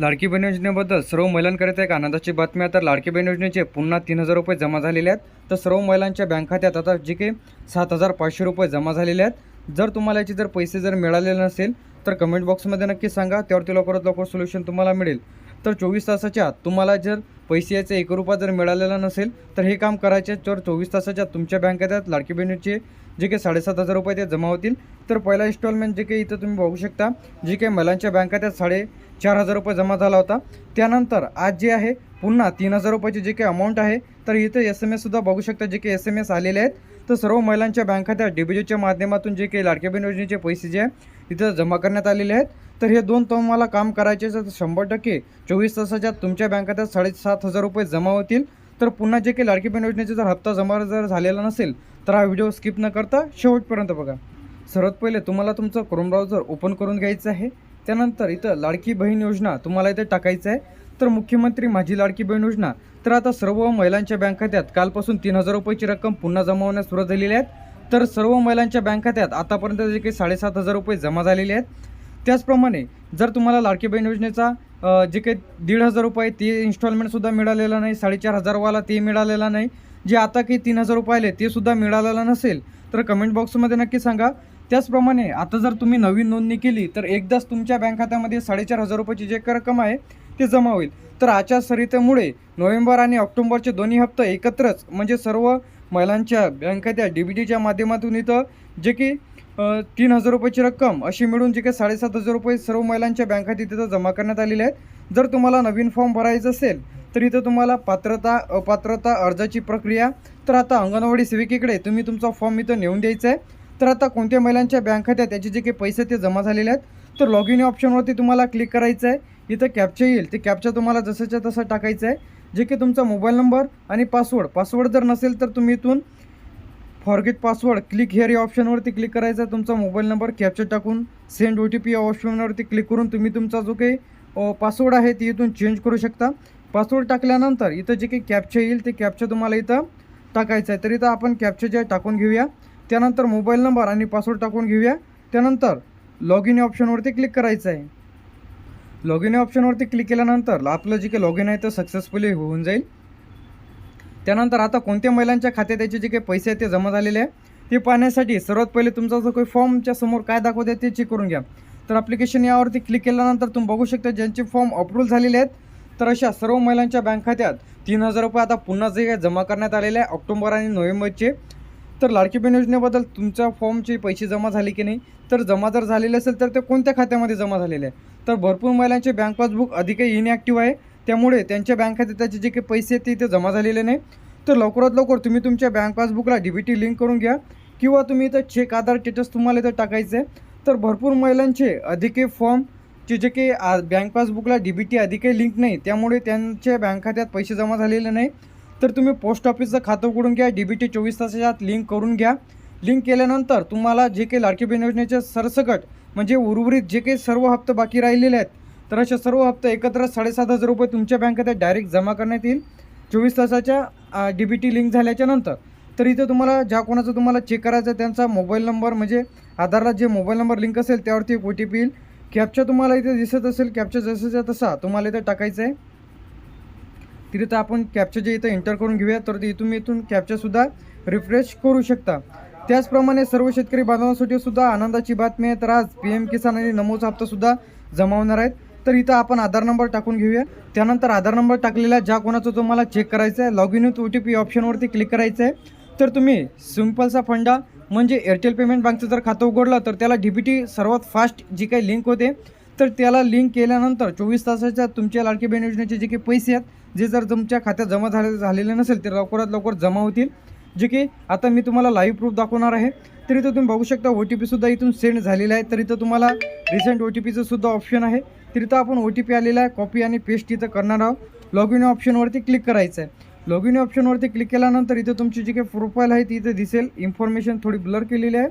लाडकी बहीण योजनेबद्दल सर्व महिलांकरिता एक आनंदाची बातमी आहे. तर लाडकी बहीण योजनेचे पुन्हा तीन हजार रुपये जमा झालेले आहेत. तर सर्व महिलांच्या बँक खात्यात आता जे काही सात हजार पाचशे रुपये जमा झालेले आहेत. जर तुम्हाला याचे जर पैसे जर मिळालेले नसेल तर कमेंट बॉक्समध्ये नक्की सांगा. त्यावरती लवकरात लवकर सोल्युशन तुम्हाला मिळेल. तर चोवीस तासाच्या तुम्हाला जर पैसे याचे एक रुपया जर मिळालेला नसेल तर हे काम करायचे तर चोवीस तासाच्या तुमच्या बँक खात्यात लाडकी बहिणीचे जे काही साडेसात हजार रुपये ते जमा होतील. तर पहिला इन्स्टॉलमेंट जे काही इथं तुम्ही बघू शकता जे काही महिलांच्या बँक खात्यात साडे चार हजार रुपये जमा झाला होता. त्यानंतर आज जे आहे पुन्हा तीन हजार रुपयाची जे काही अमाऊंट आहे तर इथे एस एम एससुद्धा बघू शकता जे काही एस एम एस आलेले आहेत. तर सर्व महिलांच्या बँक खात्यात डीबीजीच्या माध्यमातून जे काही लाडक्या बहीण योजनेचे पैसे जे आहे इथं जमा करण्यात आलेले आहेत. तर हे दोन तुम्हाला काम करायचे तर शंभर टक्के. चोवीस तासाच्या तुमच्या बँक खात्यात साडेसात हजार रुपये जमा होतील. तर पुन्हा जे काही लाडकी बहीण योजनेचा जर हप्ता जमा जर झालेला नसेल तर हा व्हिडिओ स्किप न करता शेवटपर्यंत बघा. सर्वात पहिले तुम्हाला तुमचं क्रोम ब्राउझर ओपन करून घ्यायचं आहे. त्यानंतर इथं लाडकी बहीण योजना तुम्हाला इथे टाकायचं आहे. तर मुख्यमंत्री माझी लाडकी बहीण योजना. तर आता सर्व महिलांच्या बँक खात्यात कालपासून तीन हजार रुपयाची रक्कम पुन्हा जमा होण्यास सुरुवात झालेली आहेत तर सर्व महिलांच्या बँक खात्यात आतापर्यंत जे काही साडेसात हजार रुपये जमा झालेले आहेत. त्याचप्रमाणे जर तुम्हाला लाडकी बहीण योजनेचा जे काही दीड हजार रुपये ते इन्स्टॉलमेंटसुद्धा मिळालेला नाही साडेचार हजारवाला ते मिळालेला नाही. जे आता काही तीन हजार रुपये आले ते सुद्धा मिळालेलं नसेल तर कमेंट बॉक्समध्ये नक्की सांगा. त्याचप्रमाणे आता जर तुम्ही नवीन नोंदणी केली तर एकदाच तुमच्या बँक खात्यामध्ये साडेचार हजार रुपयाची जे रक्कम आहे ते जमा होईल. तर आचारसंहितेमुळे नोव्हेंबर आणि ऑक्टोबरचे दोन्ही हप्ते एकत्रच म्हणजे सर्व महिलांच्या बँक खात्यात डी बी टीच्या माध्यमातून इथं जे की तीन हजार रुपयाची रक्कम अशी मिळून जे काही साडेसात हजार रुपये सर्व महिलांच्या बँक खात्यात तिथं जमा करण्यात आलेले आहेत. जर तुम्हाला नवीन फॉर्म भरायचं असेल तर इथं तुम्हाला पात्रता अपात्रता अर्जाची प्रक्रिया तर आता अंगणवाडी सेविकेकडे तुम्ही तुमचा फॉर्म इथं नेऊन द्यायचा आहे. तर आता कोणत्या महिलांच्या बँक खात्यात त्याचे जे काही पैसे ते जमा झालेले आहेत. तर लॉग इन ऑप्शनवरती तुम्हाला क्लिक करायचं आहे. इथं कॅप्चा येईल. ते कॅप्चा तुम्हाला जसंच्या तसं टाकायचं आहे. जे की तुमचा मोबाईल नंबर आणि पासवर्ड पासवर्ड जर नसेल तर तुम्ही इथून फॉरगेट पासवर्ड क्लिक हेअर या ऑप्शनवरती क्लिक करायचा आहे. तुमचा मोबाईल नंबर कॅप्चर टाकून सेंड ओ टी पी या ऑप्शनवरती क्लिक करून तुम्ही तुमचा जो काही पासवर्ड आहे ती इथून चेंज करू शकता. पासवर्ड टाकल्यानंतर इथं जे काही कॅप्चा येईल ते कॅप्चा तुम्हाला इथं टाकायचं आहे. तर इथं आपण कॅप्चा जे टाकून घेऊया. त्यानंतर मोबाईल नंबर आणि पासवर्ड टाकून घेऊया. त्यानंतर लॉग इन ऑप्शनवरती क्लिक करायचं आहे. लॉग इन या ऑप्शनवरती क्लिक केल्यानंतर आपलं जे काही लॉग इन आहे ते सक्सेसफुली होऊन जाईल. त्यानंतर आता कोणत्या महिलांच्या खात्यात याचे जे काही पैसे आहेत ते जमा झालेले आहे ते पाहण्यासाठी सर्वात पहिले तुमचा जो काही फॉर्मच्या समोर काय दाखवत आहे ते चेक करून घ्या. तर ॲप्लिकेशन यावरती क्लिक केल्यानंतर तुम्ही बघू शकता ज्यांचे फॉर्म अप्रूव्ह झालेले आहेत तर अशा सर्व महिलांच्या बँक खात्यात तीन हजार रुपये आता पुन्हा जे काही जमा करण्यात आलेले आहे ऑक्टोबर आणि नोव्हेंबरचे. तर लाडकी बहीण योजनेबद्दल तुमच्या फॉर्मचे पैसे जमा झाले की नाही? तर जमा जर झालेले असेल तर ते कोणत्या खात्यामध्ये जमा झालेले आहे? तर भरपूर महिलांचे बँक पासबुक अधिकही इनॲक्टिव्ह आहे. त्यामुळे त्यांच्या बँक खात्यात त्याचे जे काही पैसे आहेत ते इथे जमा झालेले नाही. तर लवकरात लवकर तुम्ही तुमच्या बँक पासबुकला डी बी टी लिंक करून घ्या. किंवा तुम्ही इथं चेक आधार स्टेटस तुम्हाला इथं टाकायचं आहे तर भरपूर महिलांचे अधिके फॉर्मचे जे काही बँक पासबुकला डी बी टी अधिकही लिंक नाही. त्यामुळे त्यांच्या बँक खात्यात पैसे जमा झालेले नाही. तर तुम्ही पोस्ट ऑफिसचं खातं उघडून घ्या डी बी टी चोवीस तासाच्या आत लिंक करून घ्या. लिंक केल्यानंतर तुम्हाला जे काही लाडकी बहीण योजनेचे सरसकट म्हणजे उर्वरित जे काही सर्व हप्ते बाकी राहिलेले आहेत तर असे सर्व हप्ते एकत्र साडेसात हजार रुपये तुमच्या बँक खात्यात डायरेक्ट जमा करण्यात येईल. चोवीस तासाच्या डी बी टी लिंक झाल्याच्यानंतर. तर इथं तुम्हाला ज्या कोणाचं तुम्हाला चेक करायचं आहे त्यांचा मोबाईल नंबर म्हणजे आधारला जे मोबाईल नंबर लिंक असेल त्यावरती एक ओ टी पी येईल. कॅपचा तुम्हाला इथे दिसत असेल कॅपचा जसाच्या तसा तुम्हाला इथं टाकायचं आहे. तिथे आपण कॅप्चर जे इथं एंटर करून घेऊया तर ते इथून इथून कॅपचासुद्धा रिफ्रेश करू शकता. त्याचप्रमाणे सर्व शेतकरी बांधवांसाठी सुद्धा आनंदाची बातमी आहे. तर आज पी एम किसान आणि नमोचा हप्तासुद्धा जमा होणार आहेत. तर इथं आपण आधार नंबर टाकून घेऊया. त्यानंतर आधार नंबर टाकलेला ज्या कोणाचा तुम्हाला चेक करायचा आहे log in with O T P ऑप्शनवरती click करायचं आहे. तर तुम्ही सिम्पलचा फंडा म्हणजे एअरटेल पेमेंट बँकचं जर खातं उघडलं तर त्याला डी बी टी सर्वात फास्ट जी काही लिंक होते तर त्याला लिंक केल्यानंतर चोवीस तासाच्या तुमच्या लाडकी बहीण योजनेचे जे काही पैसे आहेत जे जर तुमच्या खात्यात जमा झाले झालेले नसेल ते लवकरात लवकर जमा होतील. जे की आता मी तुम्हाला लाईव्ह प्रूफ दाखवणार आहे. तर इथं तुम्ही बघू शकता ओ टी पीसुद्धा इथून सेंड झालेला आहे. तर इथं तुम्हाला रिसेंट ओ टी पीचं सुद्धा ऑप्शन आहे. तर इथं आपण ओ टी पी आलेला आहे. कॉपी आणि पेस्ट इथं करणार आहोत. लॉग इन ऑप्शनवरती क्लिक करायचं आहे. लॉग इन ऑप्शनवरती क्लिक केल्यानंतर इथं तुमची जी काही प्रोफाईल आहे ती इथं दिसेल. इन्फॉर्मेशन थोडी ब्लर केलेली आहे.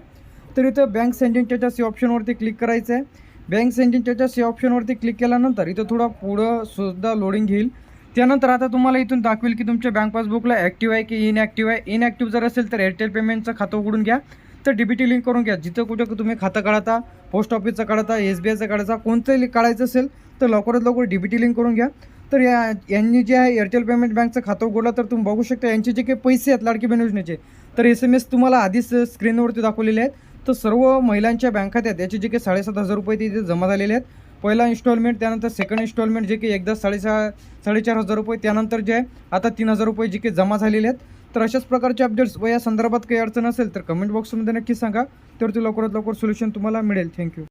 तर इथं बँक सेंडिंग स्टेटस या ऑप्शनवरती क्लिक करायचं आहे. बँक सेंडिंग सी ऑप्शनवरती क्लिक केल्यानंतर इथं थोडं पुढं सुद्धा लोडिंग घेईल. त्यानंतर आता तुम्हाला इथून दाखवेल की तुमच्या बँक पासबुकला ॲक्टिव्ह आहे की इनॲक्टिव्ह आहे. इनॲक्टिव्ह जर असेल तर एअरटेल पेमेंटचं खातं उघडून घ्या. तर डीबीटी लिंक करून घ्या. जिथं कुठं तुम्ही खातं काढता पोस्ट ऑफिसचं काढता एस बी आयचं काढायचा कोणतंही काढायचं असेल तर लवकरात लवकर डीबीटी लिंक करून घ्या. तर या यांनी जे आहे एअरटेल पेमेंट बँकचं खातं उघडलं तर तुम्ही बघू शकता यांचे जे काही पैसे आहेत लाडकी बहीण योजनेचे तर एस एम एस तुम्हाला आधीच स्क्रीनवरती दाखवलेले आहेत. तर सर्व महिलांच्या बँक खात्यात याचे जे काही साडेसात हजार रुपये तिथे जमा झालेले आहेत. पहिला इन्स्टॉलमेंट त्यानंतर सेकंड इन्स्टॉलमेंट जे काही एकदा साडेसहा साडेचार हजार रुपये त्यानंतर जे आहे आता तीन हजार रुपये जे काही जमा झालेले आहेत. तर अशाच प्रकारचे अपडेट्स व या संदर्भात काही अडचण असेल तर कमेंट बॉक्समध्ये नक्की सांगा. तर ते लवकरात लवकर सोल्युशन तुम्हाला मिळेल. थँक्यू